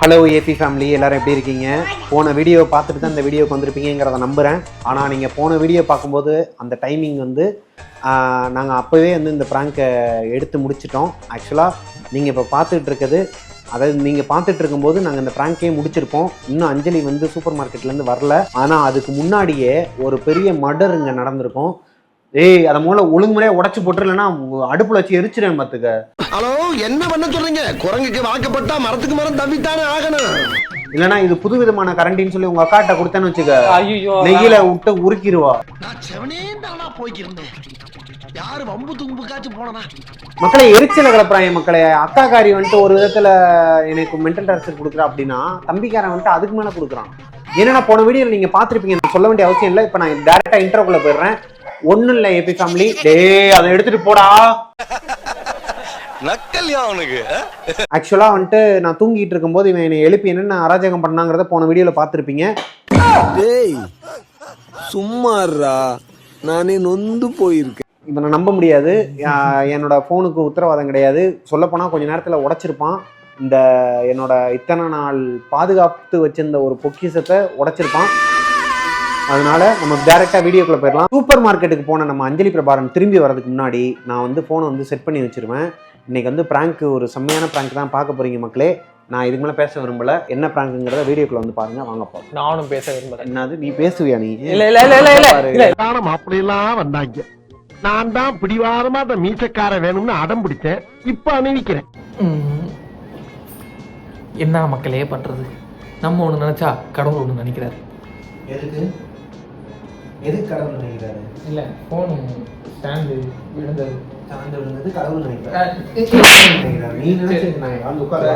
Hello AB family எல்லோரும் எப்படி இருக்கீங்க? போன வீடியோ பார்த்துட்டு தான் இந்த வீடியோக்கு வந்திருப்பீங்கிறத நம்புகிறேன் ஆனால் நீங்கள் போன வீடியோ பார்க்கும்போது அந்த டைமிங் வந்து நாங்கள் அப்போவே வந்து இந்த ப்ராங்கை எடுத்து முடிச்சிட்டோம். ஆக்சுவலாக நீங்கள் இப்போ பார்த்துட்டு இருக்குது அதாவது நீங்கள் பார்த்துட்டு இருக்கும்போது நாங்கள் இந்த ப்ராங்கே முடிச்சிருப்போம். இன்னும் அஞ்சலி வந்து சூப்பர் மார்க்கெட்லேருந்து வரல. ஆனால் அதுக்கு முன்னாடியே ஒரு பெரிய மர்டர் இங்கே நடந்திருக்கும். ஏய் அதை மூல ஒழுங்குமுறையாக உடச்சி போட்டுருலன்னா அடுப்பில் வச்சு எரிச்சிடேன் பார்த்துக்க. ஹலோ என்ன பண்ண சொல்றீங்க? குரங்குக்கு வாக்கப்பட்டா மரத்துக்கு மரம் தவித்தானே ஆகணும். இல்லைன்னா இது புது விதமான கரண்டின்னு சொல்லி உங்க அக்காட்ட கொடுத்தேன்னு வச்சுக்க. ஐயோ நெய்யில விட்டு உருக்கிடுவா நான் செவனே தானா போய்க்கிருந்தேன். யாரு வம்பு தும்புக்காச்சும் போனனா? மக்களை எரிச்சல கிளப்புறாங்க மக்களே. அக்காக்காரி வந்துட்டு ஒரு விதத்துல எனக்கு மென்டல் டார்ச்சர் கொடுக்குறா அப்படின்னா தம்பிக்காரன் வந்துட்டு அதுக்கு மேல கொடுக்குறான். என்னன்னா போன வீடியோல நீங்க பார்த்திருப்பீங்க நான் சொல்ல வேண்டிய அவசியம் இல்லை. இப்போ நான் டேரக்டா இன்டர்வியூல போயிடுறேன். ஒண்ணும் இல்லை ஏபி ஃபேமிலி டேய் அதை எடுத்துட்டு போடா. ஆக்சுவலா வந்துட்டு நான் தூங்கிட்டு இருக்கும்போது இவன் என்னை எழுப்பி என்னென்ன அராஜகம் பண்ணாங்கிறத போன வீடியோல பார்த்திருப்பீங்க. டேய் சும்மாறா நானே நொந்து போயிருக்கேன். இதை நான் நம்ப முடியாது. என்னோட ஃபோனுக்கு உத்தரவாதம் கிடையாது. சொல்லப்போனால் கொஞ்ச நேரத்தில் உடைச்சிருப்பான். இந்த என்னோட இத்தனை நாள் பாதுகாத்து வச்சிருந்த ஒரு பொக்கிஷத்தை உடைச்சிருப்பான். அதனால நம்ம டேரெக்டாக வீடியோக்குள்ள போயிடலாம். சூப்பர் மார்க்கெட்டுக்கு போன நம்ம அஞ்சலி பிரபாரன் திரும்பி வரதுக்கு முன்னாடி நான் வந்து ஃபோனை வந்து செட் பண்ணி வச்சிருவேன். இன்னைக்கு வந்து ப்ராங்க் ஒரு செம்மையான ப்ராங்க் தான் பார்க்க போறீங்க மக்களே. நான் இதுக்கு மேலே பேச விரும்பல. என்ன ப்ராங்க்குங்கிறத வீடியோக்குள்ள வந்து பாருங்க. வாங்க போகிறோம் நானும் பேச விரும்பல. என்னது நீ பேசுவியா நீ? இல்ல இல்ல இல்ல இல்ல காரணம் அப்படியெல்லாம் வந்தாங்க. நான் தான் பிடிவாதமா அந்த மீசக்கார வேணும்னு அடம் பிடிச்சேன் இப்ப அணிவிக்கிறேன். என்ன மக்களே பண்றது? நம்ம ஒண்ணு நினைச்சா கடவுள் ஒண்ணு நினைக்கிறாரு. எதுக்கு? எதுக்கு கடவுள் நினைக்கிறாரு? இல்ல போன் ஸ்டாண்டு விழுந்தது. சார்ந்து விழுந்தது கடவுள் நினைக்கிறாரு. நீ நினைச்சது நான் உட்காரு.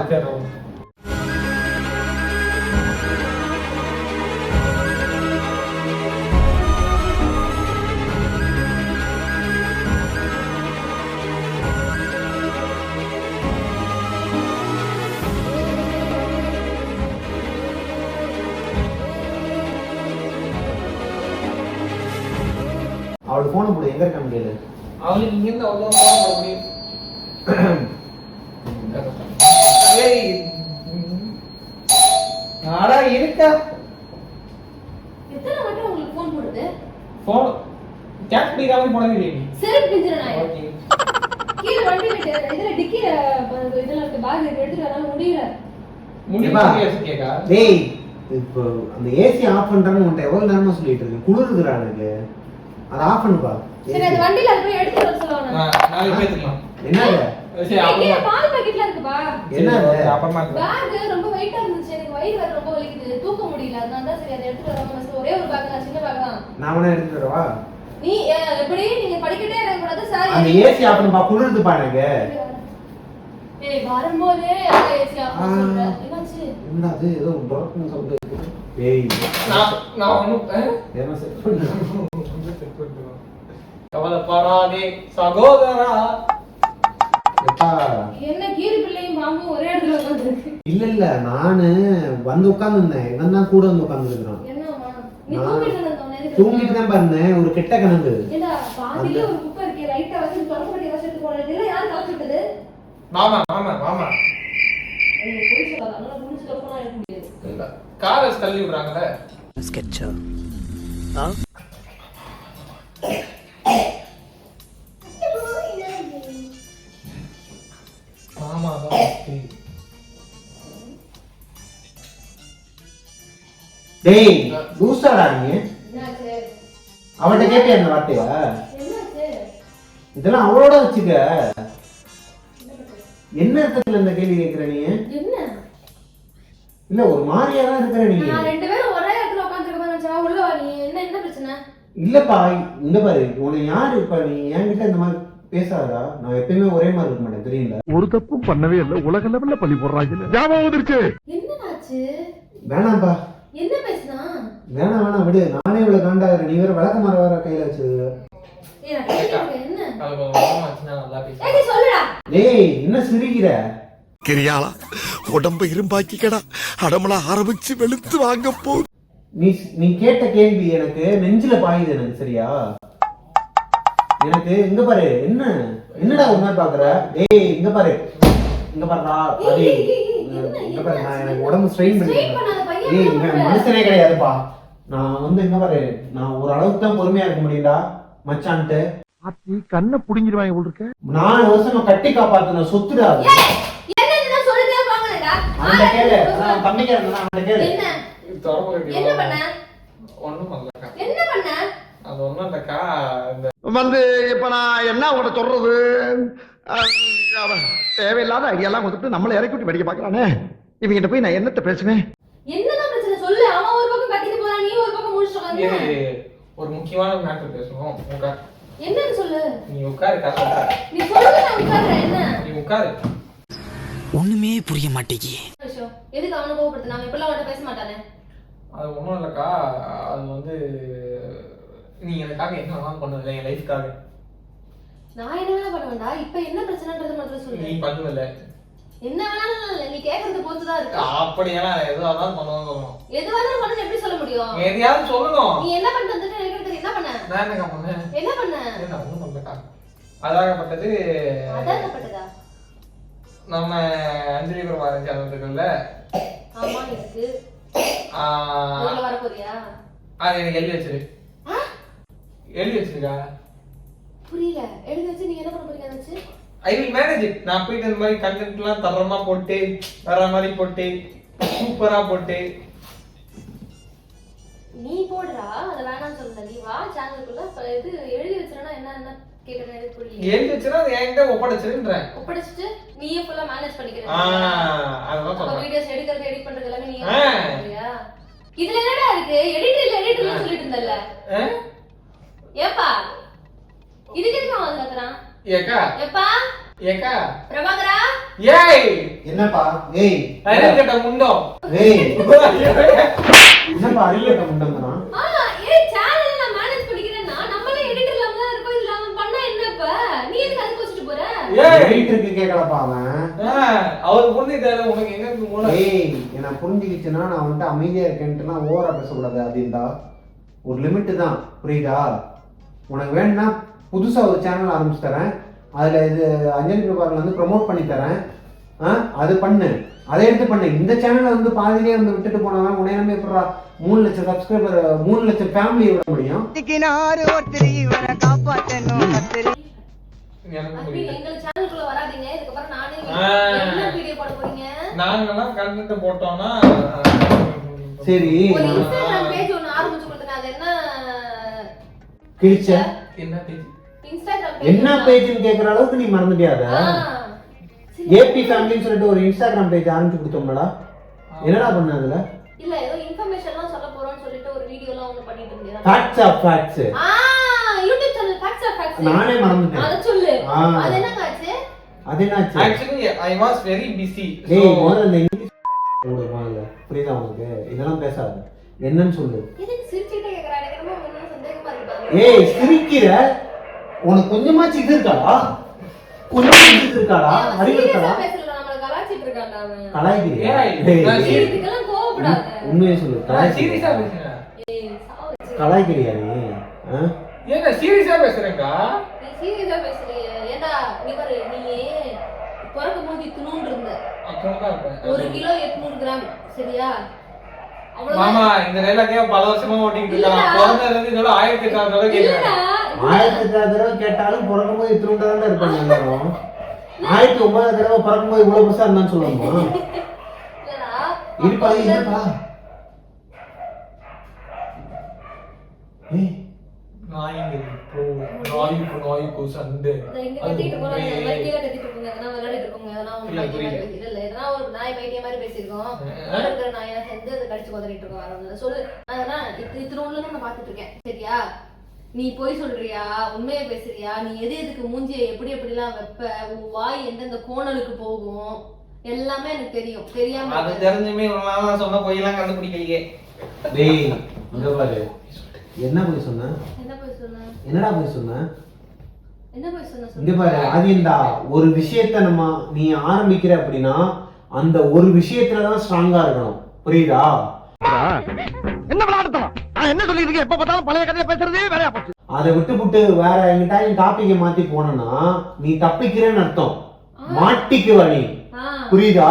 அவளுக்கு இங்க இருந்து அவ்வளோ போக முடியும் ஏய், ம். நாடா இருக்கா எத்தனை வாட்டி உங்களுக்கு ஃபோன் போடுது போன் கேஷ் பிடிக்காம போனவே இல்லையே நீ செருப்பு பிஞ்சிர நான் ஓகே கீழே வண்டி விட்டு இதுல டிக்கில இதுல இருக்க பேக் எடுத்துட்டு வராம முடியல. முடியும் கேக்கா டேய் இப்போ அந்த ஏசி ஆஃப் பண்றேன்னு உன்ட்ட எவ்வளவு நேரமா சொல்லிட்டு இருக்கேன் குளிருதுடா எனக்கு அதை ஆஃப் பண்ணுப்பா சரி அது போய் எடுத்து வர சொல்லுவாங்க நாளைக்கு பேசிக்கலாம் என்னது? சரி கீழே அப்புறமா. பால் பாக்கெட்ல இருக்குப்பா என்னது? சரி, அப்புறமா பேக் ரொம்ப வெயிட்டா இருந்துச்சு. எனக்கு வயிறு வேற ரொம்ப வலிக்குது. தூக்க முடியல. அதனால தான் சரி அதை வராம ஒரே ஒரு பேக் தான் சின்ன பேக் தான். நான் வேணா எடுத்துட்டு வரவா? நீ எப்படி? நீங்க படிக்கட்டே இறங்க கூடாது சார் அந்த ஏசி ஆஃப் ஏய் வரும்போதே அந்த ஏசி ஆஃப் ஆ. சொல்றேன் என்னாச்சு? என்னடா அது ஏதோ ப்ரோக்கன் சவுண்ட் ஏய். நான் நான் ஒண்ணும் அஹ்? என்ன செட் பண்ணு கவலைப்படாதே சகோதரா. என்ன கீரி பிள்ளையும் பாம்பும் ஒரே இடத்துல உட்காந்துருக்கு. இல்ல இல்ல நானு வந்து உட்கார்ந்துருந்தேன் இவன் தான் கூட வந்து நான் தூங்கிட்டு இருந்த எதுக்கு? தூங்கிட்டு தான் பாருந்தேன். ஒரு கெட்ட விட்டது மாமா மாமா காரை தள்ளி ஸ்கெட்சா first. டேய் லூசாடா நீ. என்னாச்சு அவன்கிட்ட கேட்டியா இந்த வார்த்தையா? இதெல்லாம் அவளோட வச்சுக்க. என்ன அர்த்தத்துல இந்த கேள்வி கேட்கிற நீ? என்ன இல்ல ஒரு மாதிரியா தான் இருக்கிற நீ. நான் ரெண்டு பேரும் ஒரே இடத்துல உட்காந்துருக்க மாதிரி நினைச்சா உள்ள வா நீ. என்ன என்ன பிரச்சனை? இல்லப்பா இங்க பாரு உன்னை யாரு இப்ப நீ என்கிட்ட இந்த மாதிரி பேசாதடா? நான் எப்பயுமே ஒரே மாதிரி இருக்க மாட்டேன் தெரியல ஒரு தப்பும் பண்ணவே இல்லை. உலக லெவல்ல பள்ளி போடுறாங்க ஞாபகம் வந்துருச்சு. என்னடாச்சு வேணாம்ப்பா. என்ன பேசுனா? வேணாம் வேணாம் விடு. நானே இவ்வளவு காண்டாகிறேன் நீ வேற விளக்க மரம் வேற கையில வச்சு ஏய் என்ன? சிரிக்கிற? கிரியாளா உடம்ப இரும்பாக்கிக்கடா. அடமலா ஆரம்பிச்சு வெளுத்து வாங்க போ. நீ நீ கேட்ட கேள்வி எனக்கு நெஞ்சில பாயுது எனக்கு சரியா? எனக்கு இங்க பாரு என்ன? என்னடா ஒரு மாதிரி பாக்குற? டேய் இங்க பாரு. இங்க பாருடா என்ன, இங்க பாரு நான் எனக்கு? உடம்பு ஸ்ட்ரெயின் Strain பண்ணி பண்ணாத பையன் ஏய் என்ன இவன் பண்ற? மனுஷனே கிடையாதுப்பா. நான் வந்து இங்க பாரு நான் ஒரு அளவுக்கு தான் பொறுமையா இருக்க முடியும்டா மச்சான்ட்டு. ஆத்தி கண்ணை புடிங்கிடுவாங்க போல் இருக்க. நாலு வருஷம் கட்டி காப்பாத்தின சொத்துடா அது. அவன்கிட்ட கேளு. ஆ, நான் தம்பிக்கு இருந்தா அவன்கிட்ட கேளு. என்ன திறமை என்ன பண்ண? ஒன்றும் பண்ணலக்கா என்ன பண்ண? அது ஒன்றும் இல்லைக்கா இந்த வந்து இப்ப நான் என்ன உங்கள்ட்ட சொல்றது? தேவையில்லாத ஐடியாலாம் கொடுத்துட்டு நம்மளை இறக்கி விட்டு படிக்க பாக்குறானே இவங்கிட்ட போய் நான் என்னத்த பேசுவேன்? என்னதான் பிரச்சனை? சொல்லு. அவன் ஒரு பக்கம் கத்திட்டு போறான் நீ ஒரு பக்கம் முடிச்சுட்டு ஒரு முக்கியமான மேட்டர் பேசணும். உட்கார் என்னன்னு சொல்லு. நீ உட்காரு நீ சொல்லு நான் உட்கார்றேன். என்ன? நீ உட்காரு. ஒண்ணுமே புரிய மாட்டேங்கி. எதுக்கு அவனை கோவப்படுத்து நாம இப்பெல்லாம் அவன்கிட்ட பேச மாட்டானே. அது ஒன்றும் இல்லைக்கா. அது வந்து நீ எனக்காக என்ன வேணாலும் பண்ணுவதில்லை என் லைஃப்காக நான் என்ன வேணா பண்ணுவேன்டா. இப்ப என்ன பிரச்சனைன்றது மட்டும் சொல்லு. நீ பண்ணுவதில்ல என்ன வேணாலும் நீ கேக்குறது பொறுத்துதான் இருக்கு. அப்படியெல்லாம் எதுவாக இருந்தாலும் பண்ணுவேன்னு சொல்லணும். எது வேணாலும் பண்ணு எப்படி சொல்ல முடியும்? எதையாவது சொல்லணும். நீ என்ன பண்ணிட்டு வந்துட்டு எனக்கு என்ன பண்ண? நான் என்னக்கா பண்ணேன்? என்ன பண்ண? நான் ஒன்றும் பண்ணலக்கா. அதாகப்பட்டது அதாகப்பட்டதா? நம்ம அஞ்சலி பிரபாகரன் சேனல் இருக்குல்ல. ஆமா இருக்கு. அது எனக்கு எழுதி வச்சிரு. எழுதி வச்சிருக்கா? புரியல. எழுதி வச்சு நீ என்ன பண்ண போறீங்க வச்சு? ஐ வில் மேனேஜ் இட் நான் போயிட்டு இந்த மாதிரி கண்டென்ட்லாம் தரமா போட்டு வர மாதிரி போட்டு சூப்பரா போட்டு. நீ போடுறா. அதை வேணாம்னு சொல்லல. நீ வா சேனலுக்குள்ள இது எழுதி வச்சிருந்தா என்ன என்ன? கேக்குறேன் எனக்கு புரியல எழுதி வச்சுனா அது என்கிட்ட ஒப்படைச்சிருன்றேன். ஒப்படைச்சிட்டு நீயே ஃபுல்லா மேனேஜ் பண்ணிக்கிறேன் அதெல்லாம் சொல்றேன். வீடியோஸ் எடுக்கிறது எடிட் பண்றது எல்லாமே நீ ஆ. பண்றியா இதுல என்னடா இருக்கு? எடிட் இல்ல எடிட் இல்ல சொல்லிட்டு இருந்தல்ல? ஏப்பா? இதுக்கு எதுக்கு அவன் வந்து கத்துறான் ஏக்கா. ஏக்கா. பிரபாகரா? ஏய்! என்னப்பா? ஏய். கட்ட முண்டம். என்னப்பா? ஏய் சேனல் நான் மேனேஜ் பண்ணிக்கிறேன்னா நம்மளே எடிட்டர் இல்லாம தான் இருக்கோம் இதுல அவன் பண்ணா என்ன இப்ப நீ எதுக்கு அதுக்கு வச்சுட்டு போற ஏய் வீட்டுக்கு கேட்கலப்பா அவன். அவர் புரிஞ்சுக்கிட்டாரு உனக்கு எங்க ஏய் என்ன புரிஞ்சுக்கிச்சுன்னா நான் வந்துட்டு அமைதியா இருக்கேன்ட்டுலாம் ஓவரா பேசக்கூடாது அப்படின்டா ஒரு லிமிட்டு தான் புரியுதா? உனக்கு வேணும்னா புதுசா ஒரு சேனல் ஆரம்பிச்சு தரேன். அதுல இது அஞ்சலி பிரபாகர்ல வந்து ப்ரோமோட் பண்ணி தரேன். அது பண்ணு. அதை எடுத்து பண்ணு. இந்த சேனலை வந்து பாதியிலே வந்து விட்டுட்டு போனவன் நம்பி எப்படா மூணு லட்சம் சப்ஸ்கிரைபர் மூணு லட்சம் ஃபேமிலியை விட முடியும். நாங்கெல்லாம் கண்டென்ட் போட்டோம்னா சரி. ஒரு நான் இன்ஸ்டாகிராம் பேஜ் ஒன்னு ஆரம்பிச்சு கொடுத்தேன் அது என்ன? கிழிச்ச? என்ன பேஜ்னு கேட்குற அளவுக்கு நீ மறந்துட்டியாத? ஏபி ஃபேமிலின்னு சொல்லிட்டு ஒரு இன்ஸ்டாகிராம் பேஜ் ஆரம்பிச்சு கொடுத்தோம்லடா. என்னடா பண்ண அதுல? இல்ல ஏதோ இன்ஃபர்மேஷன்லாம் சொல்ல போறோம்னு சொல்லிட்டு ஒரு வீடியோலாம் ஒன்னு பண்ணிட்டு இருந்தேன். Facts of facts ah YouTube channel facts of facts நானே மறந்துட்டேன். அத சொல்லு. ஆ. அது என்னங்க ஆச்சு அது என்னாச்சு actually I was very busy டேய் முதல்ல இங்கிலீஷ் விடு முதல்ல புரியுதா உனக்கு இதெல்லாம் பேசாத. என்னன்னு சொல்லு. எதுக்கு சிரிச்சுட்டே கேக்குறா எனக்கு என்னமோ ஒண்ணு சந்தேகமா இருக்கு. ஏய் சிரிக்கிற? உனக்கு கொஞ்சமாச்சு இது இருக்காடா? கொஞ்சம் இது இருக்காடா? அறிவு இருக்காடா? கலாய்க்கிறியா? உண்மையை சொல்லு சீரியஸா கலாய்க்கிறியா? பேசுறேன். ஏய் சாவு கலாய்க்கிறியா நீ? ஆ? ஏங்க சீரியஸா பேசுறேன்க்கா நீ சீரியஸா பேசுறியே ஏண்டா நீ பாரு நீ பிறக்கும் போது இத்தினூண்டு இருந்த? ஒரு கிலோ எட்நூறு கிராம் சரியா? மாமா இந்த டைலாக்கே பல வருஷமா ஓட்டிட்டு. இருக்கான் பிறந்ததுல இருந்து இதோட ஆயிரத்தி எட்டாவது தடவை கேட்கிறேன் ஆயிரத்தி எட்டாவது தடவை கேட்டாலும் பிறக்கும் போது இத்திருண்டா தான் இருப்பாங்க எல்லாரும். ஆயிரத்தி ஒன்பதாவது தடவை பிறக்கும் போது இவ்வளவு பெருசா இருந்தான்னு இல்லடா. இருப்பா இருப்பா. ஏய் நாய்க்கு சண்டை இங்க கத்திட்டு போறாங்க. கீழே கத்திட்டு விளையாடிட்டு இருக்கோங்க எதனா ஒரு இல்ல, இல்ல நாய் பைத்தியம் மாதிரி. நடுவுல இருக்கிற நாயை சேர்ந்து அதை கடிச்சு குதறிட்டு இருக்கோம். சொல்லு. அதெல்லாம் நான் பாத்துட்டு இருக்கேன். சரியா? நீ போய் சொல்றியா? உண்மையை பேசுறியா? நீ எது எதுக்கு மூஞ்சியை எப்படி எப்படிலாம் வைப்ப? உன் வாய் எந்தெந்த கோணலுக்கு போகும்? எல்லாமே எனக்கு தெரியும். தெரியாம அது. தெரிஞ்சுமே சொன்ன பொய்யெல்லாம் கண்டுபிடிக்கலையே. டேய் இங்க பாரு. என்ன போய் சொன்ன? என்ன போய் சொன்ன? என்னடா போய் சொன்ன? என்ன போய் சொன்ன இங்க பாரு ஆதியண்டா ஒரு விஷயத்த நம்ம நீ ஆரம்பிக்கிற அப்படின்னா அந்த ஒரு விஷயத்துல தான் ஸ்ட்ராங்கா இருக்கணும். புரியுதா? என்ன விளையாடுத்தலாம் நான் என்ன சொல்லிட்டு எப்ப பார்த்தாலும் பழைய கதையை பேசுறதே வேலையா போச்சு. அதை விட்டு விட்டு வேற எங்கிட்ட டாபிக்கை மாத்தி போனனா நீ தப்பிக்கிறேன்னு அர்த்தம். மாட்டிக்குவ நீ. புரியுதா?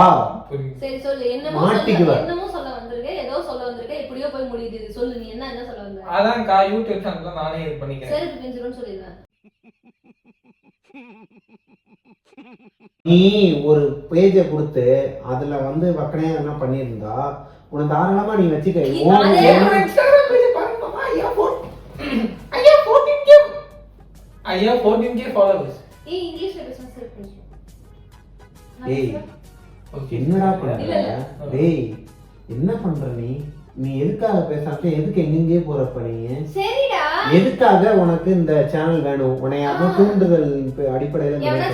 மாட்டிக்குவ. சொல்ல என்னமோ சொல்ல வந்திருக்க ஏதோ சொல்ல வந்திருக்க? எப்படியோ போய் முடியுது இது. சொல்லு நீ என்ன என்ன சொல்ல வந்த? அதான்க்கா யூடியூப் சேனல்ல நானே இது பண்ணிக்கிறேன். செருப்பு பிஞ்சிரும்னு சொல்லிடுவேன் நீ ஒரு பேஜை கொடுத்து அதுல வந்து வக்கனையா என்ன பண்ணியிருந்தா உனக்கு தாராளமா நீ வச்சுக்க. உன் ஐயா four- ஐயா 14K ஐயா 14K followers. ஏய் இங்கிலீஷ்ல பேசுனா செருப்பு ஏய். என்னடா இல்ல. டேய் என்ன பண்ற நீ? நீ எதுக்காக பேசாம எதுக்கு எங்கெங்கேயே போறப்ப நீ? சரிடா. எதுக்காக உனக்கு இந்த சேனல் வேணும்? உன்னை யாரும் தூண்டுதல் அடிப்படையில யாரா?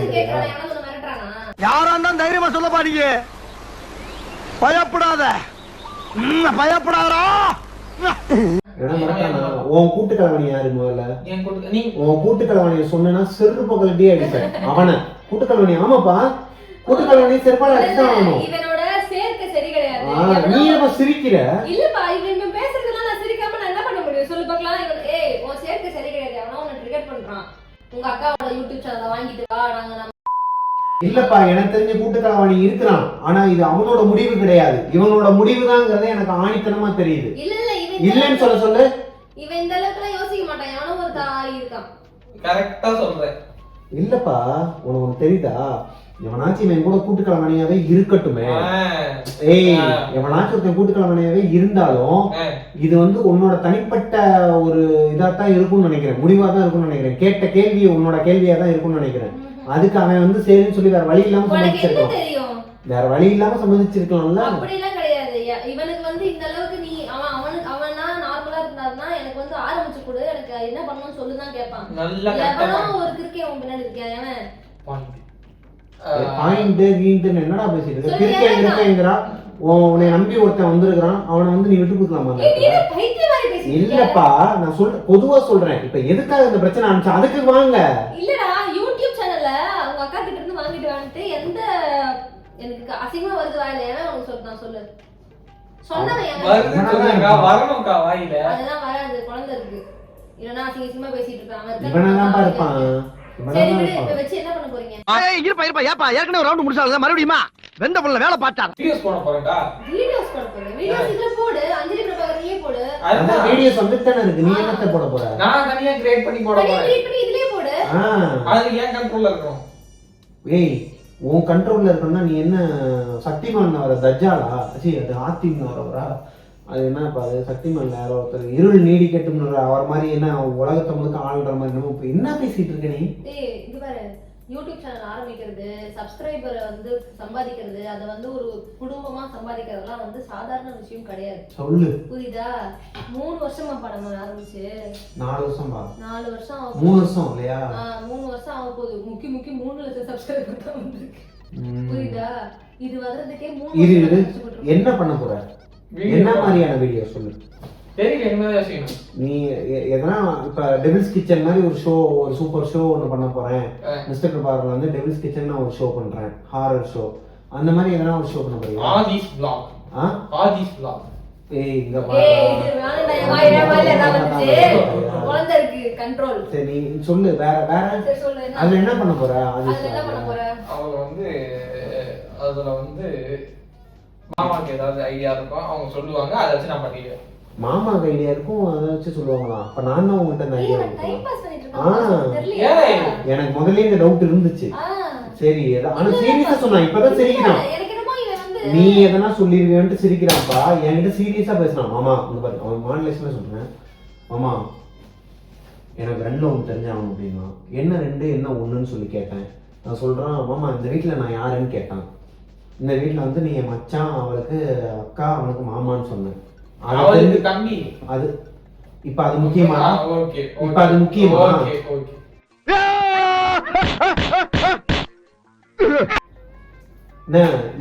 இருந்தாலும் தைரியமா சொல்ல பாருங்க பயப்படாத. மிரட்டானா? உன் கூட்டுக்கலவணி யாரு முதல்ல? உன் கூட்டுக்கலவணியை சொன்னா செருப்பு கழட்டியே அடிப்பேன். அவனை. கூட்டுக்கலவணி ஆமாப்பா. கூட்டுக்கலவணி செருப்பால அடிச்சுதான் ஆகணும் இவனோட சேர்க்கை சரி கிடையாது ஆ, நீ என்ன சிரிக்கிற? இல்லப்பா இவன் இவன் பேசுறதெல்லாம் நான் சிரிக்காம நான் என்ன பண்ண முடியும்? சொல்லு பார்க்கலாம். இவன் ஏய் உன் சேர்க்கை சரி கிடையாது. அவனா உன்னை ட்ரிகர் பண்றான். உங்க அக்காவோட யூடியூப் சேனலை வாங்கிட்டு வா நாங்க இல்லப்பா எனக்கு தெரிஞ்ச கூட்டுக்கலவாணி இருக்கிறான். ஆனா இது அவனோட முடிவு கிடையாது. இவனோட முடிவுதாங்கிறதே எனக்கு ஆணித்தனமா தெரியுது. இல்ல இல்ல இவன் இந்த இல்லைன்னு சொல்ல சொல்லு. இவன் இந்த அளவுக்குலாம் யோசிக்க மாட்டான். எவனோ ஒரு தாய் இருக்கான். கரெக்டா சொல்றேன். இல்லப்பா உனக்கு தெரியுதா? எவனாச்சும் இவன் கூட கூட்டுக்கலவாணியாவே இருக்கட்டுமே. ஏய். எவனாச்சும் ஒருத்தன் கூட்டுக்கலவாணியாவே இருந்தாலும் இது வந்து உன்னோட தனிப்பட்ட ஒரு இதாத்தான் இருக்கும்னு நினைக்கிறேன். முடிவா தான் இருக்கும்னு நினைக்கிறேன். கேட்ட கேள்வி உன்னோட கேள்வியா தான் இருக்கும்னு நினைக்கிறேன். அதுக்கு அவன் வந்து சரின்னு சொல்லி வேற வழி இல்லாம சம்மதிச்சிருக்கலாம். வேற வழி இல்லாம சம்மதிச்சிருக்கலாம்ல. அப்படிலாம் கிடையாது. இவனுக்கு வந்து இந்த அளவுக்கு நீ அவன் அவனுக்கு அவனா நார்மலா இருந்தாருன்னா எனக்கு வந்து ஆரம்பிச்சு கொடு. எனக்கு என்ன பண்ணணும்னு சொல்லுதான் கேட்பான் நல்ல எவனோ ஒரு கிறுக்கே அவன் பின்னாடி இருக்கான் அவன் point. பாயிண்ட் கீண்ட் என்னடா பேசிட்டு இருக்க? ஏன்னா? கிறுக்கேங்கிறா உன்னை நம்பி ஒருத்தன் வந்திருக்கிறான். அவனை வந்து நீ விட்டு கொடுக்கலாமா? இல்லப்பா நான் சொல்ற பொதுவா சொல்றேன். இப்ப எதுக்காக இந்த பிரச்சனை ஆரம்பிச்சு? அதுக்கு வாங்க. இல்லடா யூடியூப் சேனல்ல அவங்க அக்கா கிட்ட இருந்து வாங்கிட்டு வந்துட்டு எந்த எனக்கு அசிங்கமா வருது வாயில? ஏன்னா சொல்ல நான் சொல்லு. சொன்னவன் வரணும்க்கா வாயில. அதெல்லாம் வராது குழந்தை இருக்கு. இல்லனா அசிங்க அசிங்கமா பேசிட்டு இருக்கான் இருக்கான். இவனதான் இருப்பான். சரி இவனதான் விடு இப்ப இருப்பான் வச்சு என்ன பண்ண போறீங்க? ஏய், இருப்பா இருப்பா ஏப்பா ஏற்கனவே ரவுண்ட் முடிச்சால மறுபடியுமா வெந்த புள்ள வேலை பார்த்தார். வீடியோஸ் போட போறேன்க்கா வீடியோஸ் போட போறேன் வீடியோஸ் இதுல போடு அஞ்சலி பிரபாகர்லயே போடு. அதான் அதுதான் வீடியோஸ் வந்துட்டு தானே இருக்கு. நீ என்னத்த போட போற? நான் தனியா கிரியேட் பண்ணி போட அப்படியே போறேன். delete பண்ணி இதுலயே போடு. ஆ. அது ஏன் கண்ட்ரோல்ல இருக்கும் ஏய் உன் கண்ட்ரோல்ல இருக்கணும்னா நீ என்ன சக்திமான் வர தஜ்ஜாலா? சி அது வரவரா? அது என்ன இப்ப அது சக்திமான் யாரோ ஒருத்தர் இருள் நீடிக்கட்டும்னு அவர் மாதிரி என்ன உலகத்தை முழுக்க ஆள்ற மாதிரி என்னமோ இப்ப என்ன பேசிட்டு இருக்க நீ? இது பாரு யூடியூப் சேனல் ஆரம்பிக்கிறது சப்ஸ்கிரைபரை வந்து சம்பாதிக்கிறது அதை வந்து ஒரு குடும்பமா சம்பாதிக்கிறதெல்லாம் வந்து சாதாரண விஷயம் கிடையாது. சொல்லு. புரியுதா? மூணு வருஷமா படம் ஆரம்பிச்சு. நாலு வருஷம் நாலு வருஷம் மூணு. வருஷம் இல்லையா? மூணு வருஷம் ஆக போகுது. முக்கி முக்கி மூணு லட்சம் சப்ஸ்கிரைபர் தான். புரியுதா? இது வர்றதுக்கே மூணு. என்ன பண்ண போற? என்ன மாதிரியான வீடியோ சொல்லு. தெரியல என்னதான் செய்யணும். நீ எ- எதனா இப்ப டெவில்ஸ் கிச்சன் மாதிரி ஒரு ஷோ ஒரு சூப்பர் ஷோ ஒன்று பண்ண போறேன். மிஸ்டர் பிரபாகர்ல வந்து டெவில்ஸ் கிச்சன் நான் ஒரு ஷோ பண்றேன். ஹாரர் ஷோ அந்த மாதிரி எதனா ஒரு ஷோ பண்ண போறியா? ஆதிஸ் vlog. ஆ? ஆதிஸ் vlog. ஏய் இங்க என்ன கண்ட்ரோல் சரி நீ சொல்லு வேற வேற? என்ன? அதுல என்ன பண்ண போற? அது அதுல என்ன பண்ண போற? அவங்க வந்து அதுல வந்து மாமாக்கு ஏதாவது ஐடியா இருக்கும் அவங்க சொல்லுவாங்க அதை வச்சு நான் பண்ணிடுவேன். மாமா ஐடியா இருக்கும் அதை வச்சு சொல்லுவாங்களா? அப்ப நான் தான் உங்ககிட்ட இந்த ஐடியா? ஏய். எனக்கு முதல்ல இந்த டவுட் இருந்துச்சு. சரி ஆனா சீரியஸா சொன்னா இப்பதான் சிரிக்கிறான். நீ எதனா சொல்லிருவேன்ட்டு சிரிக்கிறான்ப்பா என்கிட்ட சீரியஸா பேசினான் மாமா இந்த பாரு அவன் மாநிலேஷன்ல சொல்றேன். மாமா எனக்கு ரெண்டுல ஒன்று தெரிஞ்சாகணும் அப்படின்னா என்ன ரெண்டு என்ன ஒண்ணுன்னு சொல்லி கேட்டேன். நான் சொல்றான் மாமா இந்த வீட்ல நான் யாருன்னு கேட்டான். இந்த வீட்ல வந்து நீ என் மச்சான் அவளுக்கு அக்கா அவனுக்கு மாமான்னு சொன்னேன். கம்மி அது இப்ப அது முக்கியமா? இப்ப அது முக்கியமா?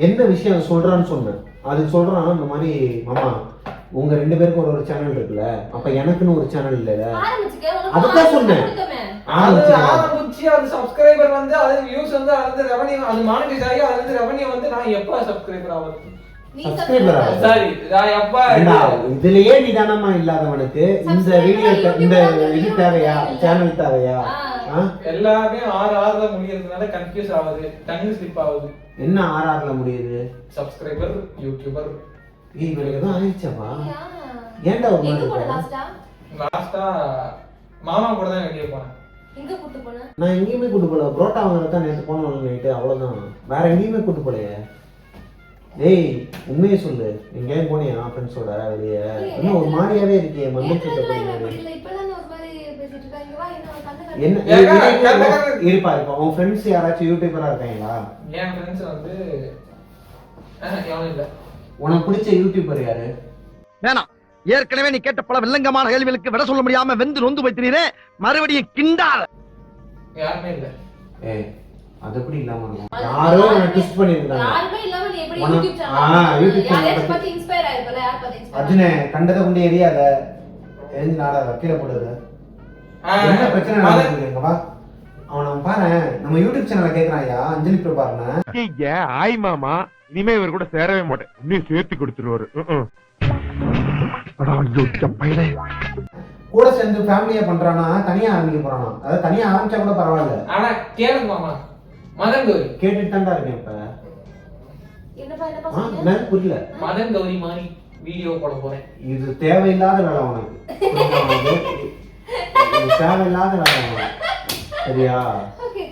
என்ன விஷயம் சொல்றான்னு சொன்னேன். அது சொல்றான் இந்த மாதிரி மாமா உங்க ரெண்டு பேருக்கும் ஒரு ஒரு சேனல் இருக்குல்ல அப்ப எனக்குன்னு ஒரு சேனல் உனக்கு அதுதான் சொன்னேன். ஆரம்பிச்சு அது சப்ஸ்கிரைபர் வந்து அது வியூஸ் வந்து அது ரெவன்யூ அது மானிட்டைஸ் ஆகி அது வந்து ரெவன்யூ வந்து நான் எப்ப சப்ஸ்கிரைபர் ஆகுது நீ Subscriber ஆ? subscribe சரி நான் எப்ப ஏண்டா, இதுலயே நிதானமா இல்லாதவனுக்கு இந்த வீடியோ இந்த இது. தேவையா? சேனல் தேவையா? எல்லாமே ஆறு ஆறுல முடியறதுனால கன்ஃபியூஸ் ஆகுது. டங்கு ஸ்லிப் ஆகுது. என்ன ஆர்ஆர்ல முடியுது? சப்ஸ்கிரைபர் யூடியூபர் ஆயிடுச்சாப்பா. யா. ஏன்டா ஒரு மாதிரி? லாஸ்டா லாஸ்டா மாமா கூட தான் வெளியே போனேன். நான் எங்கேயுமே கூட்டு போல புரோட்டா வாங்க தான் நேற்று போனோம் நைட்டு அவ்வளோதான் வேற எங்கேயுமே கூட்டு போலையே டேய் உண்மையை சொல்லு. எங்கேயும் போனியா ஃப்ரெண்ட்ஸோட வெளியே? இன்னும் ஒரு மாதிரியாவே இருக்கே வா என்ன. இருப்பா இருப்பா உன் ஃப்ரெண்ட்ஸ் யாராச்சும் யூடியூபரா இருக்காங்களா? என் ஃப்ரெண்ட்ஸ் வந்து உனக்கு பிடிச்ச யூடியூபர் யாரு? ஏற்கனவே நீ கேட்ட பல வில்லங்கமான கேள்விகளுக்கு விட சொல்ல முடியாம வெந்து நொந்து வைத்தினீரே மறுபடியும் கிண்டாத. யாருமே இல்லை. ஏய் அது எப்படி இல்லாம அது யாரோ யாருமே- ட்விஸ்ட் பண்ணிருக்காங்க யாருமே இல்லாம நீ எப்படி யூடியூப் ஆ, யூடியூப் சேனல் பத்தி- இன்ஸ்பயர் ஆயிருப்பல? யார் பார்த்து இன்ஸ்பயர் அர்ஜுனே கண்டதை கொண்டு எரியாத. எழுந்து நாடாத கீழே போடுறது என்ன பிரச்சனை மதன் நடக்குதுங்க வா அவனை பாரு நம்ம யூடியூப் சேனலை கேட்கறான் ஐயா அஞ்சலி பிரபாரன ஐய ஆய் மாமா இனிமே இவர் கூட சேரவே மாட்டேன். இன்னும் சேர்த்து கொடுத்துருவாரு. கூட சேர்ந்து ஃபேமிலியா பண்றானா? தனியா ஆரம்பிக்க போறானா? அதாவது தனியா ஆரம்பிச்சா கூட பரவாயில்ல. ஆனா கேளுங்க மாமா. மதன் கௌரி கேட்டுட்டு தான்டா இருக்கேன் இப்ப. என்னது புரியல. மதன் கௌரி மாதிரி வீடியோ போட போறேன். இது தேவையில்லாத வேலை உனக்கு. தேவையில்லாத வேலை உனக்கு. சரியா? ஓகே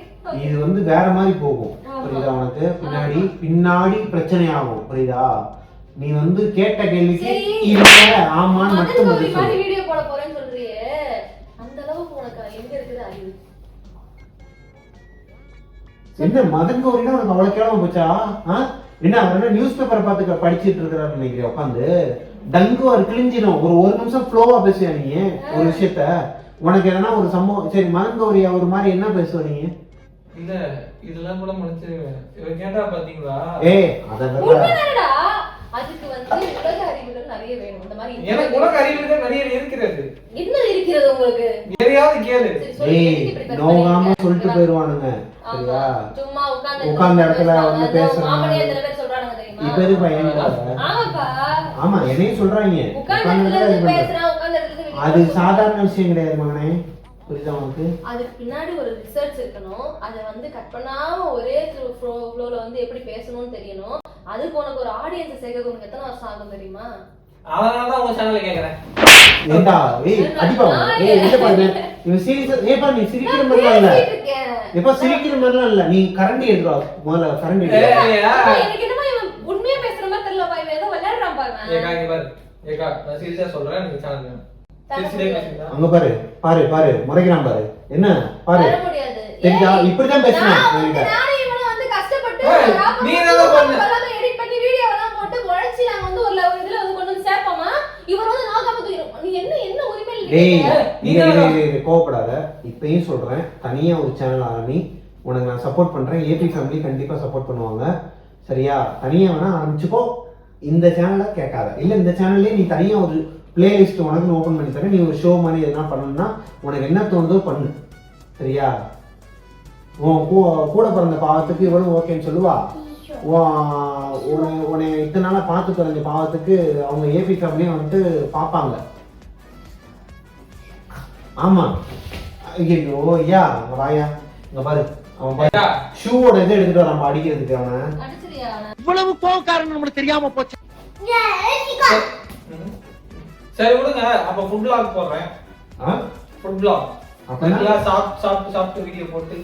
இது வந்து வேற மாதிரி போகும். புரியுதா உனக்கு? பின்னாடி பின்னாடி பிரச்சனை ஆகும். புரியுதா? நீ வந்து கேட்ட கேள்விக்கு. இல்ல ஆமான்னு மட்டும் பதில் மாதிரி சொல்லு வீடியோ போட போறேன்னு சொல்றியே. அந்த அளவுக்கு உனக்கு எங்க இருக்குது அறிவு? என்ன மதன் கௌரினா உனக்கு அவ்வளவு கேவலமா போச்சா? என்ன அவர் என்ன நியூஸ் பேப்பரை பார்த்து படிச்சிட்டு இருக்கிறாரு நினைக்கிறேன் உட்காந்து டங்கு அவர் கிழிஞ்சிடும் ஒரு ஒரு நிமிஷம் ஃப்ளோவா பேசுவியா நீ? ஒரு விஷயத்த. உனக்கு எதனா ஒரு சம்பவம் சரி மதன் கௌரி அவர் மாதிரி என்ன பேசுவ நீ? இல்ல இதெல்லாம் கூட முடிச்சிருவேன் கேட்டா பாத்தீங்களா? ஏய் அதை விட உண்மைதானடா? அதுக்கு வந்து உலக அறிவுகள் நிறைய வேணும். இந்த மாதிரி எனக்கு உலக அறிவுகள் நிறைய இருக்கிறது. என்ன இருக்கிறது உங்களுக்கு? எதையாவது கேளு? நோகாம சொல்லிட்டு போயிருவானுங்க. சரியா? சும்மா உட்கார்ந்து உட்கார்ந்த இடத்துல. வந்து அதோ பேசுறாங்க. இப்ப எது பையன் ஆமாப்பா. ஆமா என்னையும் சொல்றாங்க. உட்கார்ந்த இடத்துல. பேசுறான், அது சாதாரண விஷயம் கிடையாது மகனே. புரியுதா உனக்கு? அதுக்கு பின்னாடி ஒரு ரிசர்ச் இருக்கணும். அதை வந்து கட் பண்ணாம ஒரே ஃப்ளோல வந்து எப்படி பேசணும்னு தெரியணும். அதுக்கு உனக்கு ஒரு ஆடியன்ஸ் சேர்க்க உனக்கு எத்தனை வருஷம் ஆகும் தெரியுமா? அதனாலதான் உங்க சேனல்ல கேக்குறேன். ஏண்டா? ஏய் அடிப்பா. ஏய் எங்க பாரு இவன் சீரியஸா ஏப்பா நீ சிரிக்கிற மாதிரிலாம் இல்ல? சிரிக்கிற மாதிரிலாம் இல்ல? நீ கரண்டி எடுறா முதல்ல கரண்டி எனக்கு என்னமோ இவன் உண்மையா பேசுற மாதிரி தெரியலப்பா இவன் ஏதோ விளையாடுறான் பாருங்க ஏக்கா இங்க பாரு. ஏக்கா நான் சீரியஸா சொல்றேன் நீங்க சேனல் வேணும். சிரிச்சுட்டே பேசுங்க அங்க பாரு பாரு பாரு. முறைக்கிறான் பாரு. என்ன? பாரு. தெரிஞ்சா இப்படிதான் வந்து என்கிட்ட. நானும் இவனும் வந்து கஷ்டப்பட்டு ஏய், ராப்பகல் நீ என்னடா பண்ண? எல்லாமே edit பண்ணி video எல்லாம் போட்டு உழைச்சு நாங்க வந்து ஒரு level இதுல வந்து கொண்டு வந்து சேர்ப்போமா? இவர் வந்து நோக்காம தூக்கிடும். நீ என்ன என்ன உரிமையில டேய் கோவப்படாத. இப்பயும் சொல்றேன். தனியா ஒரு சேனல் ஆரம்பி உனக்கு நான் சப்போர்ட் பண்றேன். ஏபி ஃபேமிலி கண்டிப்பா சப்போர்ட் பண்ணுவாங்க. சரியா? தனியா வேணா ஆரம்பிச்சுக்கோ. இந்த சேனலை கேட்காத. இல்ல இந்த சேனல்லே நீ தனியா ஒரு பிளேலிஸ்ட் உனக்கு ஓபன் பண்ணி தரேன். நீ ஒரு ஷோ மாதிரி எதனா பண்ணணும்னா உனக்கு என்ன தோணுதோ பண்ணு. சரியா? உன் கூ- கூட பிறந்த பாவத்துக்கு இவளும் ஓகேன்னு சொல்லுவா? உன் உன்னை இத்தனை நாளா பார்த்து பிறந்த பாவத்துக்கு அவங்க ஏபி ஃபேமிலியும் வந்துட்டு பார்ப்பாங்க. ஆமா. ஐயோ ஐயா இங்க வாயா. இங்க பாரு. அவன் பாரு. ஏக்கா, ஷூவோட இதை எடுத்துட்டு வரான் அடிக்கிறதுக்கு அவனை? இவ்வளவு கோவக்காரன் நம்மளுக்கு தெரியாம போச்சு. சரி. விடுங்க. அப்ப ஃபுட் vlog போடுறேன். ஆ? ஃபுட் அப்படின்னா? நல்லா சாப்பிட்டு சாப்பிட்டு சாப்பிட்டு வீடியோ போட்டு.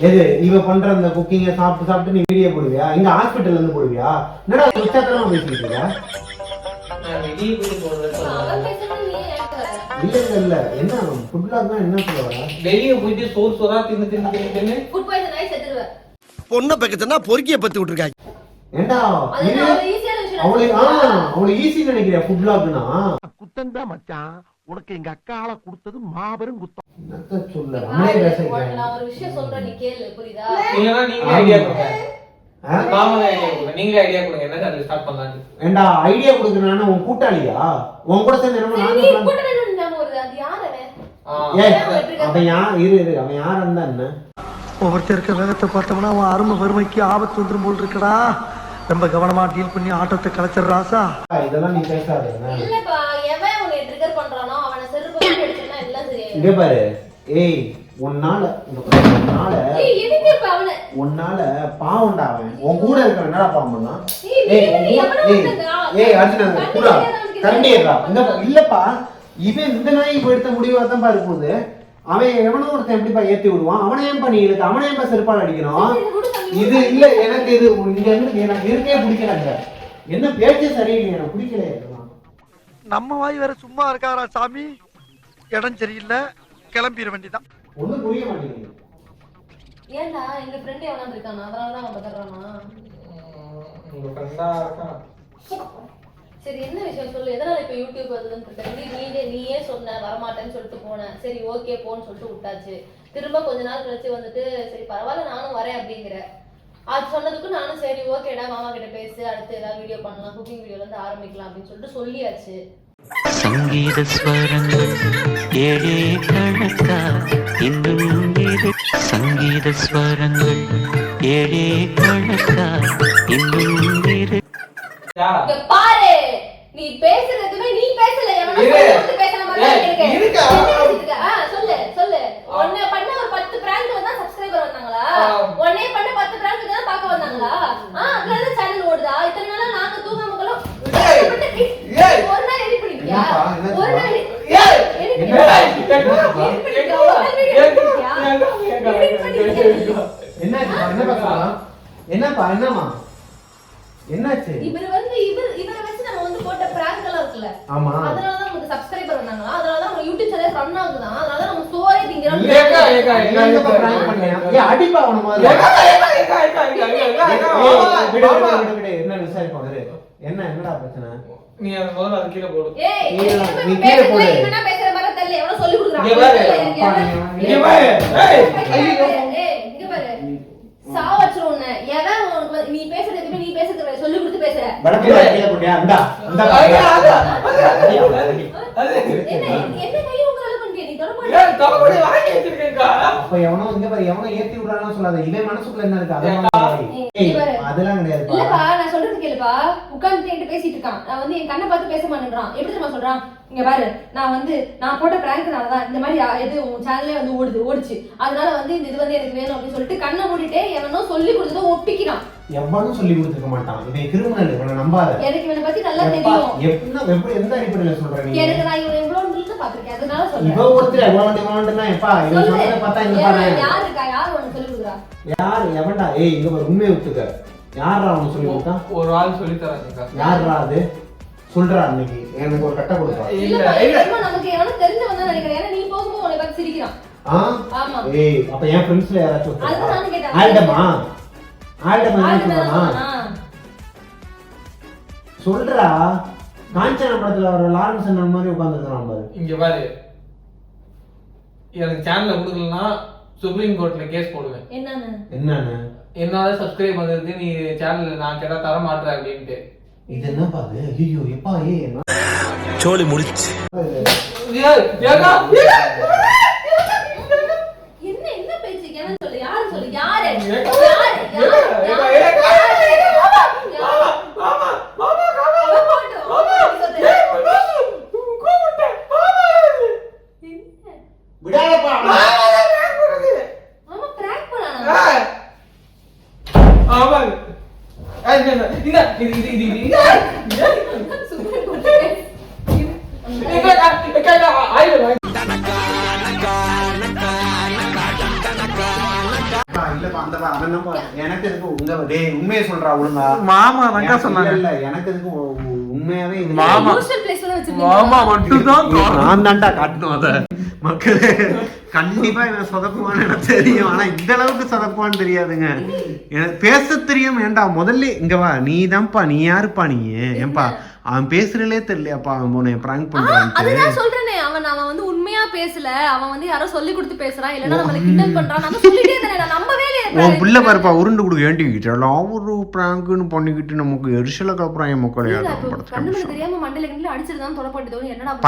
எது இவ பண்ற அந்த குக்கிங்க சாப்பிட்டு சாப்பிட்டு நீ வீடியோ போடுவியா? இங்க ஹாஸ்பிட்டல்ல இருந்து போடுவியா? என்னடா உச்சத்தரமா பேசிட்டு இருக்க நான் வெளியே போய் போடுறேன் இல்ல இல்ல இல்ல என்ன ஃபுட் பிளாக் தான் என்ன சொல்ல வர? வெளியே போயிட்டு சோறு சோறா தின்னு தின்னு தின்னு தின்னு. ஆகி. பொண்ணை பக்கத்துனா பொறுக்கிய பத்தி விட்டுருக்காங்க. ஏண்டா அது இது நான் ஒரு ஈஸியான விஷயம் அவளுக்கு ஆ. அவளுக்கு ஈஸி நினைக்கிறியா ஃபுட் பிளாக்னா குத்தம் தான் மச்சான். உனக்கு எங்க அக்கா ஆள கொடுத்தது மாபெரும் குத்தம். என்னத்த சொல்ல உனக்கு பேசுறேன் நான் ஒரு விஷயம் சொல்றேன் நீ கேளு புரியுதா? இல்லைன்னா நீங்களே ஐடியா கொடுங்க. மாமன் ஐடியா கொடுங்க நீங்களே ஐடியா கொடுங்க என்ன ஸ்டார்ட் பண்ணலான்னு ஏண்டா ஐடியா கொடுக்கறானே உன் கூட்டாளியா? உன் கூட சேர்ந்து நாங்க என்ன ஒவ்வொருத்தர் இருக்க வேகத்தை பார்த்தோம்னா அவன் அருமை வறுமைக்கு ஆபத்து வந்துரும் போல் இருக்கடா. ரொம்ப கவனமா டீல் பண்ணி ஆட்டத்தை கலைச்சிடுறாசா இதெல்லாம் நீ பேசாத? இல்லப்பா எவன் உன்னை ட்ரிகர் பண்றானோ அவனை செருப்பு போட்டு அடிச்சோம்னா எல்லாம் சரியாயிடும். இங்க பாரு. ஏய் உன்னால உன்னால பாவம்டா அவன். உன் கூட இருக்கிற என்னடா பாவம் பண்ணான் ஏய் ஏய் எவனோ கூட- பா- இல்லப்பா. இவன் இந்த நாய் இப்ப எடுத்த முடிவா தான் பா இருக்கும்போது அவன் எவனோ ஒருத்தன் எப்படிப்பா ஏத்தி விடுவான்? அவனை ஏன் பண்ணி இழுக்கு? அவனை ஏன்பா செருப்பால் அடிக்கணும்? இது இல்ல எனக்கு இது இங்க இருந்து எனக்கு இருக்கே பிடிக்கலங்க என்ன பேச்சே சரியில்லை எனக்கு பிடிக்கல. நம்ம வாய் வேற சும்மா இருக்காரா சாமி? இடம் சரியில்லை கிளம்பிட வேண்டிதான் ஒண்ணும் புரிய மாட்டேங்குது. ஏன்டா எங்க ஃப்ரெண்ட் எவனா இருக்கானா அதனால தான் அவன் பதறானா? உங்க ஃப்ரெண்டா இருக்கான் சரி என்ன விஷயம் சொல்லு? எதனால இப்ப யூடியூப் வருதுன்னு நீயே நீயே சொன்ன வரமாட்டேன்னு சொல்லிட்டு போனேன் சரி ஓகே போன்னு சொல்லிட்டு விட்டாச்சு. திரும்ப கொஞ்ச நாள் கழிச்சு வந்துட்டு சரி பரவாயில்ல நானும் வரேன் அப்படிங்கிற. அது சொன்னதுக்கு நானும் சரி ஓகேடா மாமா கிட்ட பேசு அடுத்து ஏதாவது வீடியோ பண்ணலாம் குக்கிங் வீடியோல இருந்து ஆரம்பிக்கலாம் அப்படின்னு சொல்லிட்டு சொல்லியாச்சு. சங்கீத ஸ்வரங்கள் ஏழே கணக்கா? இன்னும் சங்கீத ஸ்வரங்கள் ஏழே கணக்கா? இன்னும் இங்க பாரு நீ பேசுறது எதுவுமே நீ பேசல எவனோ பேசுற மாதிரி இருக்கு. சொல்லு சொல்லு உன்னை பண்ண ஒரு பத்து prank வந்தா subscriber வந்தாங்களா. உன்னைய பண்ண பத்து prank தான் பார்க்க வந்தாங்களா ஆ, அதுல இருந்து ஓடுதா இத்தனை நாளா நாங்க தூங்காம கூட ஏய். ஒரு நாள்? என்னப்பா? ஒரு நாள் ஏய். என்னடா என்னம்மா என்னாச்சு? இவர் வந்து இவர் இவரை வச்சு நம்ம வந்து போட்ட prank எல்லாம் இருக்குல்ல? ஆமா. அதனாலதான் நமக்கு சப்ஸ்கிரைபர் வந்தாங்களா அதனாலதான் நம்ம யூடியூப் சேனல் ரன் ஆகுதான் அதனால நம்ம ஸ்டோரே திங்கிறோம் ஏக்கா, என்னப்பா ஏக்கா, prank ஏக்கா, பண்ணியா? ஏய், அடிப்பா அவனை ஏக்கா, ஏக்கா, ஏக்கா, ஏக்கா, ஏக்கா, ஏய், மாமா, விடு, விடு. விடு, என்ன விசாரிப்போம் இரு. என்ன என்னடா பிரச்சனை? நீ முதல்ல அது கீழே போடு. ஏய் நீ இப்ப கீழே போடு. பேசுற மாதிரி தெரியல. எவனோ சொல்லி கொடுக்குறான்? இங்க பாரு. பாரு. ஏய். பாரு எவன் உனக்கு வந்து- நீ பேசுறது எதுவுமே நீ பேசுறது கிடையாது. சொல்லி கொடுத்து பேசுற விளக்குல கீழே போட்டியா? இந்தா, இந்தா ஐயா, பாரு. அது, அடி, அவளை, அடி. அது என்ன என்ன கையை உங்க அளவு பண்ணிட்டியா நீ தொட ஏய், மாட்டியா? தலைமுடி வாங்கி வச்சிருக்கேன்க்கா அப்ப எவனோ இங்க பாரு, எவனோ ஏத்தி விடுறான்னு சொல்லாத. இவன் மனசுக்குள்ள என்ன இருக்கு? அதெல்லாம் ஏக்கா. பாரு. ஏய், ஏய், இங்க பாரு. அதெல்லாம் கிடையாதுப்பா. இல்லப்பா நான் சொல்றது கேளுப்பா உட்கார்ந்து என்கிட்ட பேசிட்டு இருக்கான் நான் வந்து என் கண்ணை பார்த்து பேச மாட்டேன்றான் எப்படி தெரியுமா சொல்றான் இங்க பாரு நான் வந்து நான் போட்ட பிராங்க்னால தான் இந்த மாதிரி இது உன் சேனல்லே வந்து ஓடுது ஓடுச்சு அதனால வந்து இந்த இது வந்து எனக்கு வேணும் அப்படின்னு சொல்லிட்டு கண்ணை மூடிட்டு எவனோ சொல்லி கொடுத்ததை ஒப்பிக்கிறான் எவனும் சொல்லி கொடுத்திருக்க மாட்டான். இவன் criminal, இவனை நம்பாத. எனக்கு இவனை பத்தி நல்லா எப்பா, தெரியும். எப்படின்னா, எப்படி- எந்த அடிப்படையில சொல்ற நீ? எனக்கு நான் இவனை எவ்வளவு நிறுத்த பாத்திருக்கேன் அதனால சொல்றேன். ஒருத்தர் எவ்வளவு இவன்ட்டுனா, எப்பா, இவன் சொல்றதை பார்த்தா இங்க பாரு. யாரு இருக்கா? யாரு உனக்கு சொல்லி கொடுக்குறா? யார்? எவன்டா? ஏய் இங்க பாரு உண்மையை ஒத்துக்க. யாரா அவனுக்கு சொல்லி கொடுத்தான் ஒரு ஆள் சொல்லி தராங்கக்கா யாரா அது? சொல்றா அன்னைக்கு. எனக்கு ஒரு கட்டை கொடுப்பா. இல்ல இல்ல. நமக்கு எவனோ தெரிஞ்சவன் தான் நினைக்கிறேன். ஏன்னா நீ போகும்போது உன்னை பார்த்து சிரிக்கிறான். ஆ? ஆமா. ஏய் அப்ப என் ஃப்ரெண்ட்ஸ்ல யாராச்சும். ஆல்டமா சொல்றா. காஞ்சனா படத்துல வர லாரன்ஸ் அண்ணன் மாதிரி உட்கார்ந்துருக்கான் பாரு. இங்க பாரு. எனக்கு சேனல்ல கொடுக்கலன்னா சுப்ரீம் கோர்ட்ல கேஸ் போடுவேன். என்னன்னு? என்னன்னு? என்னால சப்ஸ்கிரைப் வந்ததுக்கு நீ சேனல்ல நான் கேட்டா தர மாட்டேன் அப்படின்ட்டு. இது என்ன பாது ஐயோ எப்பா என்ன? சோலி முடிச்சு ஏய், ஏக்கா, ஏக்கா. என்ன என்ன பேச்சு என்ன சொல்லு யாரு சொல்லு யாரு ஏக்கா, யாரு மாமா இல்ல, இல்ல எனக்கு உ- உண்மையாவே இது மாமா. மாமா. மட்டும்தான் நான் தான்டா காட்டணும் அத. மக்களே கண்டிப்பா இவன் சொதப்புவான்னு எனக்கு தெரியும். ஆனா இந்த அளவுக்கு சொதப்புவான்னு தெரியாதுங்க. எனக்கு பேச தெரியும். ஏன்டா முதல்ல இங்க வா. நீ தான்ப்பா நீ யாருப்பா நீ? ஏன்பா? அவன் பேசுறதுலே தெரியலையாப்பா அவன் உன்னை பிராங்க் அதுதான் சொல்றேனே. அவன் அவன் வந்து உண்மையா பேசல. அவன் வந்து யாரோ சொல்லி கொடுத்து பேசுறான் இல்லன்னா நம்மள கிண்டல் பண்றான் நான் சொல்லிட்டே இருந்தேன். நம்பவே உன் பிள்ளை பாருப்பா உருண்டு கொடுக்க ஏண்டி இதெல்லாம் ஒரு பிராங்க்னு பண்ணிக்கிட்டு நமக்கு எரிசல கப்புறம் என் மக்கள்?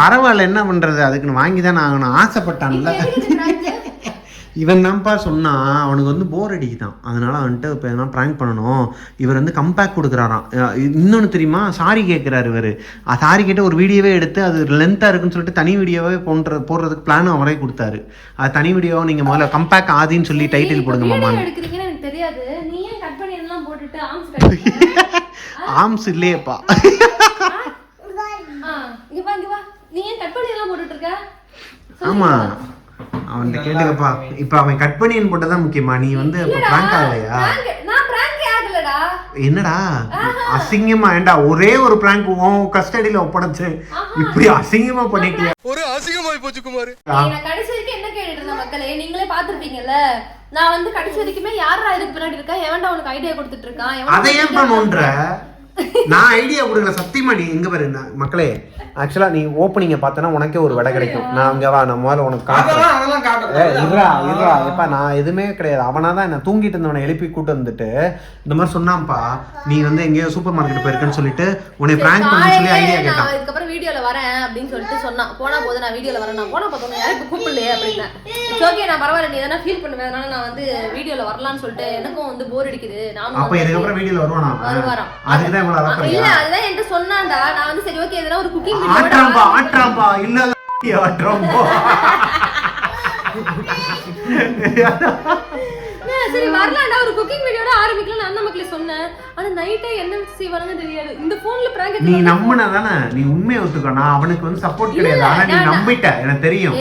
பரவாயில்ல என்ன பண்றது? அதுக்கு வாங்கி தானே ஆகணும். ஆசைப்பட்டான்ல இப்ப எதுக்கு இந்த prank? இவன் தான்ப்பா சொன்னான் அவனுக்கு வந்து போர் அடிக்குதான். அதனால வந்துட்டு இப்போ எதனா ப்ராங்க் பண்ணணும். இவர் வந்து கம்பேக் கொடுக்குறாராம். அஹ் இன்னொன்னு தெரியுமா? சாரி கேட்குறாரு இவர். சாரி கேட்டு ஒரு வீடியோவே எடுத்து அது லென்த்தாக இருக்குன்னு சொல்லிட்டு தனி வீடியோவே போன்ற போடுறதுக்கு பிளான் அவரே கொடுத்தாரு. அது தனி வீடியோவை நீங்கள் முதல்ல கம்பேக் ஆதின்னு சொல்லி டைட்டில் போடுங்க போட்டுட்டு ஆம்ஸ் இல்லையேப்பா. ஆமா. அவன் கேட்டுக்கப்பா இப்போ அவன் கட் பண்ணின்னு போட்டதான் முக்கியமா. நீ வந்து இப்போ ப்ராங்க் ஆகலையா? Prank- நான் பிராங்கே ஆகலடா. என்னடா? அசிங்கமா ஏண்டா ஒரே ஒரு பிராங்க் உன் கஸ்டடியில ஒப்படைச்சு. இப்படி அசிங்கமா பண்ணிட்டியா? ஒரு அசிங்கமாய் போச்சு குமார். கடைசி வரைக்கும் என்ன கேட்டுட்டு இருந்த மக்களே? நீங்களே பாத்திருப்பீங்கல்ல நான் வந்து கடைசி வரைக்குமே யாரா இதுக்கு பின்னாடி இருக்கா? எவன்டா உனக்கு ஐடியா கொடுத்துட்டு இருக்கான்? அதை ஏன் நோன்ற நான் ஐடியா கொடுக்கல. சத்தியமா நீ எங்க பாரு மக்களே ஆக்சுவலா நீ ஓப்பனிங்க பார்த்தனா உனக்கே ஒரு விடை கிடைக்கும். நான் அங்க வா நான் முதல்ல உனக்கு காட்டுறேன். இருடா இருடா எப்பா நான் எதுவுமே கிடையாது. அவனா தான் என்ன தூங்கிட்டு இருந்தவனை எழுப்பி கூட்டு வந்துட்டு இந்த மாதிரி சொன்னான்ப்பா. நீ வந்து எங்கேயோ சூப்பர் மார்க்கெட் போயிருக்கேன்னு சொல்லிட்டு உன்னை பிராங்க் பண்ண சொல்லி ஐடியா கேட்டான். இதுக்கப்புறம் வீடியோல வரேன் அப்படின்னு சொல்லிட்டு சொன்னான். போனா போது நான் வீடியோல வரேன். நான் போனா பார்த்தோம் யாரும் இப்ப கூப்பிடலையே அப்படின்னா. ஓகே நான் பரவாயில்ல. நீ எதனா ஃபீல் பண்ணுவேன். அதனால நான் வந்து வீடியோல வரலாம்னு சொல்லிட்டு எனக்கும் வந்து போர் அடிக்குது. நானும் அப்ப இதுக்கப்புறம் வீடியோல வருவானா? வருவாராம். அதுக்கு இவ்வளவு இல்ல அலப்பறையா அதுதான் என்கிட்ட சொன்னான்டா நான் வந்து சரி ஓகே எதனா ஒரு குக்கிங் ஆட்டுறாம்பா ஆட்டுறாம்பா. இல்ல இல்ல, ஆட்டுறாம்பா. சரி வரலாம்டா. ஒரு குக்கிங் வீடியோட ஆரம்பிக்கலாம் அந்த மக்களே சொன்னேன். ஆனா நைட்டே என்ன செய்வாங்கன்னு தெரியாது. இந்த போன்ல பிராங்க் நீ நம்புன தானே நீ உண்மையை ஒத்துக்கோ. நான் அவனுக்கு வந்து சப்போர்ட் கிடையாது. இல்ல, ஆனா நீ நான் நம்பிட்ட. எனக்கு தெரியும்.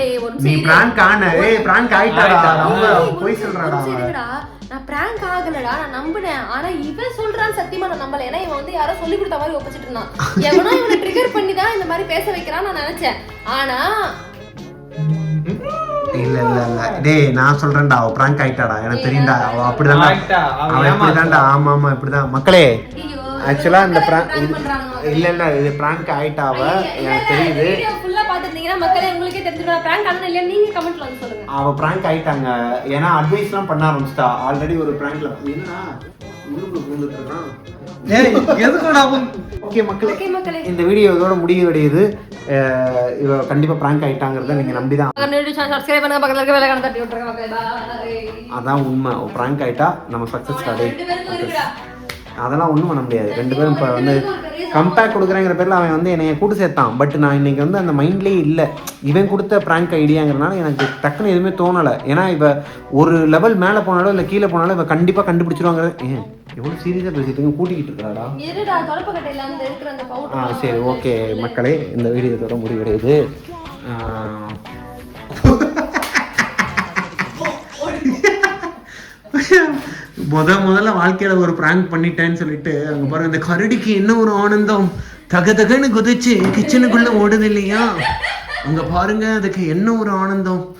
நீ பிராங்க் ஆன ஏய் பிராங்க் ஆயிட்டாடா. அவன் போய் சொல்றாடா. நான் பிராங்க் ஆகலடா நான் நம்பினேன். ஆனா இவன் சொல்றான்னு சத்தியமா நான் நம்பல. ஏன்னா இவன் வந்து யாரோ சொல்லி கொடுத்த மாதிரி ஒப்பிச்சிட்டு இருந்தான். எவனோ இவனை ட்ரிகர் பண்ணி தான் இந்த மாதிரி பேச வைக்கிறான்னு நான் நினைச்சேன். ஆனா இல்ல இல்ல இல்ல. டேய் நான் சொல்றேன்டா. அவ பிராங்க் ஆயிட்டாடா. எனக்கு தெரியும்டா. அவ அப்படிதான்டா. ஆயிட்டா, அவ அவன் இப்படிதான்டா ஆமா ஆமா இப்படிதான். மக்களே. ஐயோ, ஆக்சுவலா இந்த பிராங்க் prank பண்றானுங்க மக்களே. இல்ல இல்ல இது பிராங்க் ஆயிட்டா அவ. ஐயா, இல்ல, எனக்கு தெரியுது. video full ஆ பார்த்திருந்தீங்கன்னா மக்களே உங்களுக்கே தெரிஞ்சிடும் prank ஆனா இல்லையா? நீங்க கமெண்ட்ல வந்து சொல்லுங்க. அவ பிராங்க் ஆயிட்டாங்க. ஏன்னா அட்வைஸ்லாம் பண்ண ஆரம்பிச்சிட்டா. ஆல்ரெடி ஒரு பிராங்க்ல உன் ஓகே மக்களே. இந்த வீடியோ இதோட முடிவடையுது இவ கண்டிப்பா பிராங்க் ஆயிட்டாங்கிறத நீங்க மக்களே. Bye. அதான் உண்மை. பிராங்க் ஆயிட்டா நம்ம சக்சஸ் இருக்குடா. அதெல்லாம் ஒன்றும் பண்ண முடியாது. ரெண்டு பேரும் இப்போ வந்து கம்பேக் கொடுக்குறேங்கிற பேரில் அவன் வந்து என்னைய கூட்டு சேர்த்தான். பட் நான் இன்னைக்கு வந்து அந்த மைண்ட்லேயே இல்லை. இவன் கொடுத்த ப்ராங்க் ஐடியாங்கிறனால எனக்கு டக்குன்னு எதுவுமே தோணலை. ஏன்னா இவ ஒரு லெவல் மேலே போனாலும் இல்லை கீழே போனாலும் இவ கண்டிப்பாக கண்டுபிடிச்சிருவாங்க. ஏன்? எவ்வளோ சீரியஸாக பேசிட்டு? கூட்டிக்கிட்டு இருக்காடா ஆ சரி ஓகே மக்களே இந்த வீடியோ இதோட முடிவடையுது. ஆ, முத முதல்ல வாழ்க்கையில ஒரு பிராங்க் பண்ணிட்டேன்னு சொல்லிட்டு அங்க பாருங்க இந்த கரடிக்கு என்ன ஒரு ஆனந்தம். தக தகன்னு குதிச்சு கிச்சனுக்குள்ள ஓடுது இல்லையா? அங்க பாருங்க அதுக்கு என்ன ஒரு ஆனந்தம்.